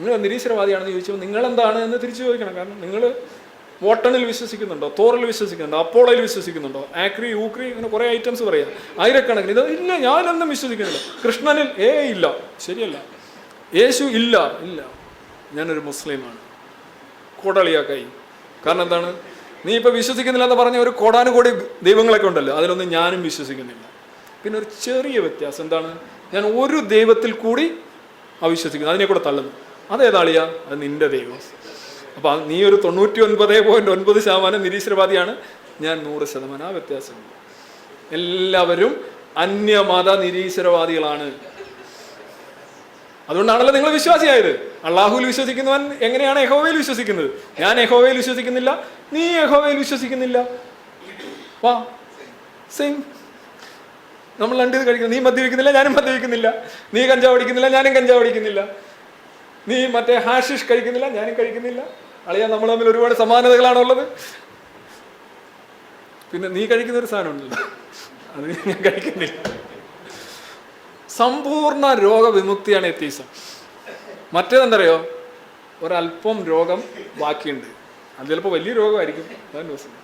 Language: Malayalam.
നിങ്ങൾ നിരീശ്വരവാദിയാണെന്ന് ചോദിച്ചപ്പോൾ നിങ്ങളെന്താണ് എന്ന് തിരിച്ചു ചോദിക്കണം. കാരണം നിങ്ങൾ വോട്ടണിൽ വിശ്വസിക്കുന്നുണ്ടോ? തോറിൽ വിശ്വസിക്കുന്നുണ്ടോ? അപ്പോളയിൽ വിശ്വസിക്കുന്നുണ്ടോ? ആക്രി ഊക്രി ഇങ്ങനെ കുറേ ഐറ്റംസ് പറയാം. ആയിരക്കണക്കിന്. ഇത് ഇല്ല ഞാനൊന്നും വിശ്വസിക്കുന്നില്ല. കൃഷ്ണനിൽ ഏ ഇല്ല. ശരിയല്ല. യേശു ഇല്ല. ഇല്ല. ഞാനൊരു മുസ്ലിമാണ്. കോടളിയാക്കായി കാരണം എന്താണ്? നീ ഇപ്പം വിശ്വസിക്കുന്നില്ല എന്ന് പറഞ്ഞ ഒരു കോടാനുകോടി ദൈവങ്ങളൊക്കെ ഉണ്ടല്ലോ. അതിലൊന്നും ഞാനും വിശ്വസിക്കുന്നില്ല. പിന്നെ ഒരു ചെറിയ വ്യത്യാസം എന്താണ്? ഞാൻ ഒരു ദൈവത്തിൽ കൂടി അവിശ്വസിക്കുന്നു. അതിനെ കൂടെ തള്ളുന്നു. അതേതാളിയാ അത് നിന്റെ ദൈവം. അപ്പൊ നീ ഒരു തൊണ്ണൂറ്റി ഒൻപത് പോയിന്റ് ഒൻപത് ശതമാനം നിരീശ്വരവാദിയാണ്. ഞാൻ നൂറ് ശതമാനം. ആ വ്യത്യാസമുണ്ട് എല്ലാവരും അന്യമത നിരീശ്വരവാദികളാണ്. അതുകൊണ്ടാണല്ലോ നിങ്ങൾ വിശ്വാസിയായത്. അള്ളാഹുവിൽ വിശ്വസിക്കുന്നവൻ എങ്ങനെയാണ് യഹോവയിൽ വിശ്വസിക്കുന്നത്? ഞാൻ യഹോവയിൽ വിശ്വസിക്കുന്നില്ല. നീ യഹോവയിൽ വിശ്വസിക്കുന്നില്ല. വാ. സെയിം നമ്മൾ രണ്ട് ഇത് കഴിക്കുന്നു. നീ മദ്യപിക്കുന്നില്ല ഞാനും മദ്യപിക്കുന്നില്ല. നീ കഞ്ചാവ് അടിക്കുന്നില്ല ഞാനും കഞ്ചാവ് അടിക്കുന്നില്ല. നീ മറ്റേ ഹാഷിഷ് കഴിക്കുന്നില്ല ഞാനും കഴിക്കുന്നില്ല. അളിയാ നമ്മൾ തമ്മിൽ ഒരുപാട് സമാനതകളാണ് ഉള്ളത് പിന്നെ നീ കഴിക്കുന്ന ഒരു സാധനം ഉണ്ടല്ലോ. അത് ഞാൻ കഴിക്കുന്നില്ല. സമ്പൂർണ രോഗവിമുക്തിയാണ് എത്തീസം. മറ്റേതെന്തറിയോ? ഒരല്പം രോഗം ബാക്കിയുണ്ട്. അത് ചിലപ്പോൾ വലിയ രോഗമായിരിക്കും. അതാണ് പ്രശ്നം